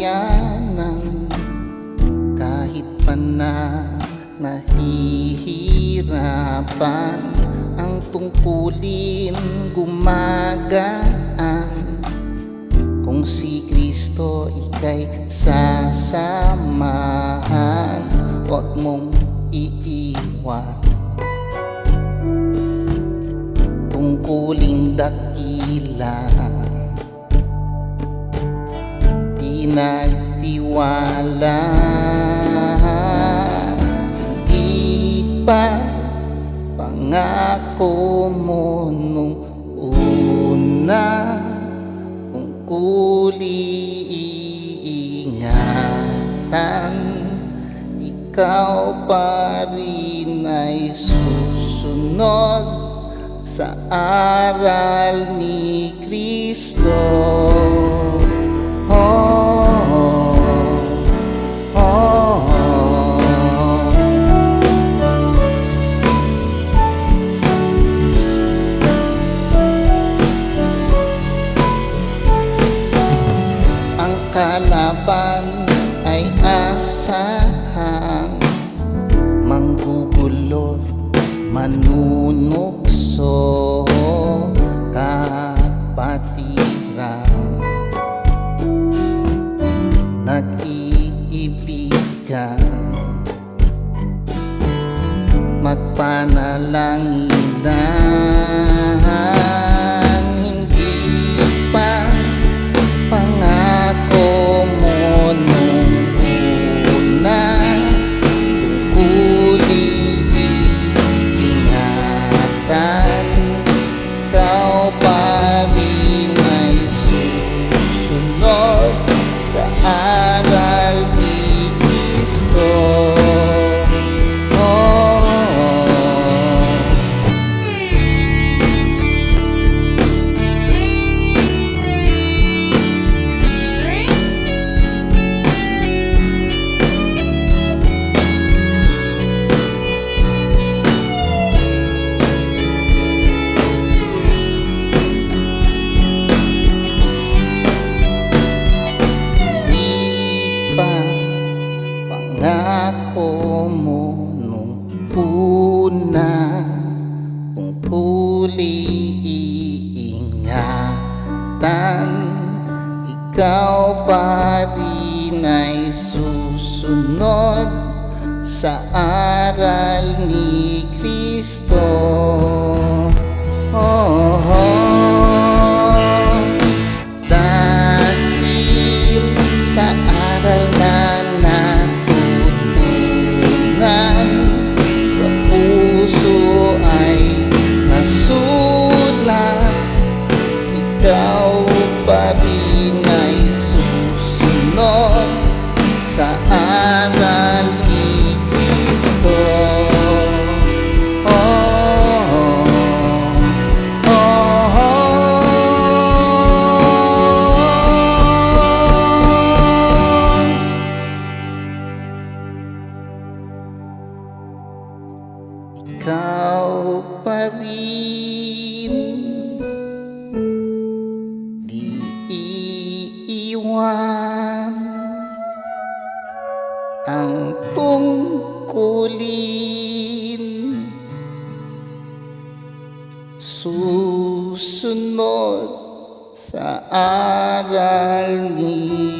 kayanan Kahit pa na nahihirapan Ang tungkulin gumagaan. Kung si Kristo ika'y sasamahan Huwag mong iiwan. Tungkuling dakila Pinagtiwala. Hindi pa Pangako mo nung una Tungkuli iingatan. Ikaw pa rin ay susunod Sa aral ni Kristo kalaban ay asahang Manggugulot, manunukso Kapatiran. Nag-iibigan. Magpanalanginan Tungkuli iingatan Ikaw pa rin ay susunod Sa aral ni Tungkulin Susunod sa aral ni Kristo